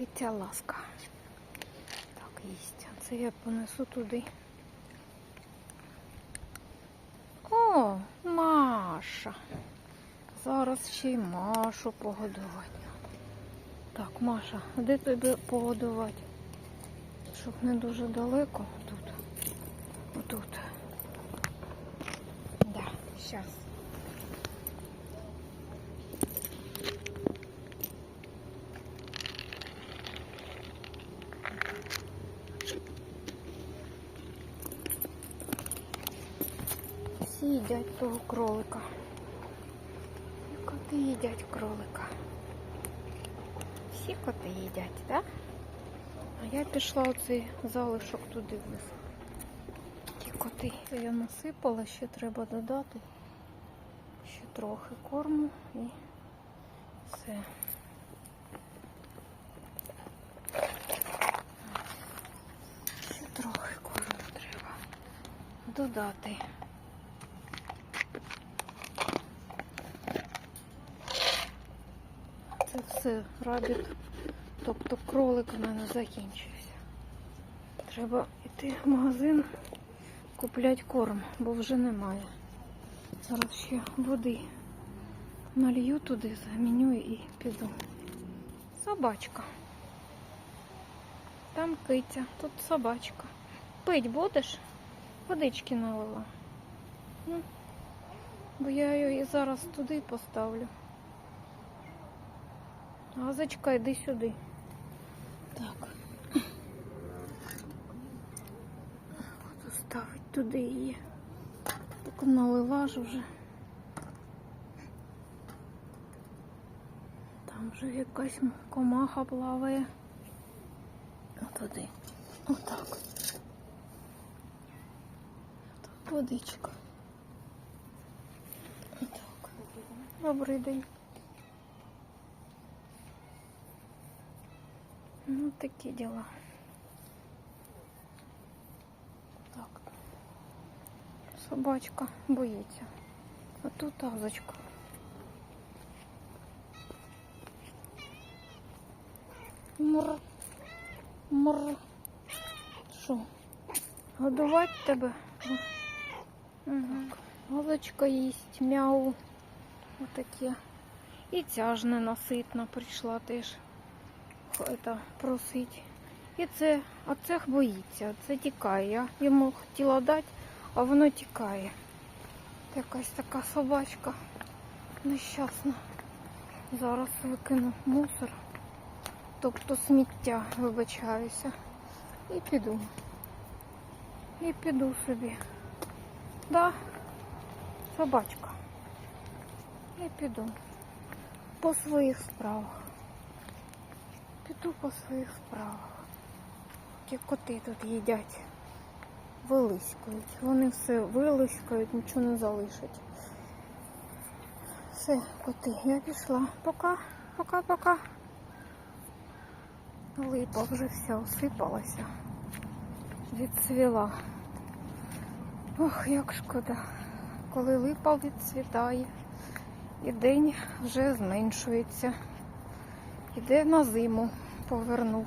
киця ласка. Так, їсть. Це я понесу туди. О, Маша. Зараз ще й Машу погодувати. Так, Маша, а де тобі погодувати? Щоб не дуже далеко. Тут. Отут. Да, зараз. Всі їдять того кролика. І Коти їдять кролика. Всі коти їдять, так? А я пішла оцей залишок туди вниз. Ті коти. Я насипала, ще треба додати. Ще трохи корму і все. Ще трохи корму треба додати. Це все рабіт, тобто кролик в мене закінчився. Треба йти в магазин, купляти корм, бо вже немає. Зараз ще води налью туди, заміню і піду. Собачка. Там киця, тут собачка. Пить будеш? Водички налила. Ну, бо я її зараз туди поставлю. Газочка, йди сюди. Так. Буду ставити туди її. Так налила ж вже. Там вже якась комаха плаває. Туди. Отак. Так, водичка. Отак. Добрий день. Ну, такі діла. Так. Собачка боїться. А тут тазочка. Мур. Мур. Що? Годувати тебе? Угу. Газочка їсть, мяу. Отаке. І ця ж ненаситна прийшла теж это, просить. І це, а цех боїться, це тікає. Я йому хотіла дати, а воно тікає. Якась така собачка нещасна. Зараз викину мусор, тобто сміття, вибачаюся. І піду. І піду собі. Да, собачка. І піду по своїх справах. Піду по своїх справах. Ті коти тут їдять. Вилиськують. Вони все вилиськають, нічого не залишать. Все, коти, я пішла. Пока, пока, пока. Липа вже вся осипалася. Відцвіла. Ох, як шкода. Коли липа відцвітає, і день вже зменшується. Іде на зиму, повернув.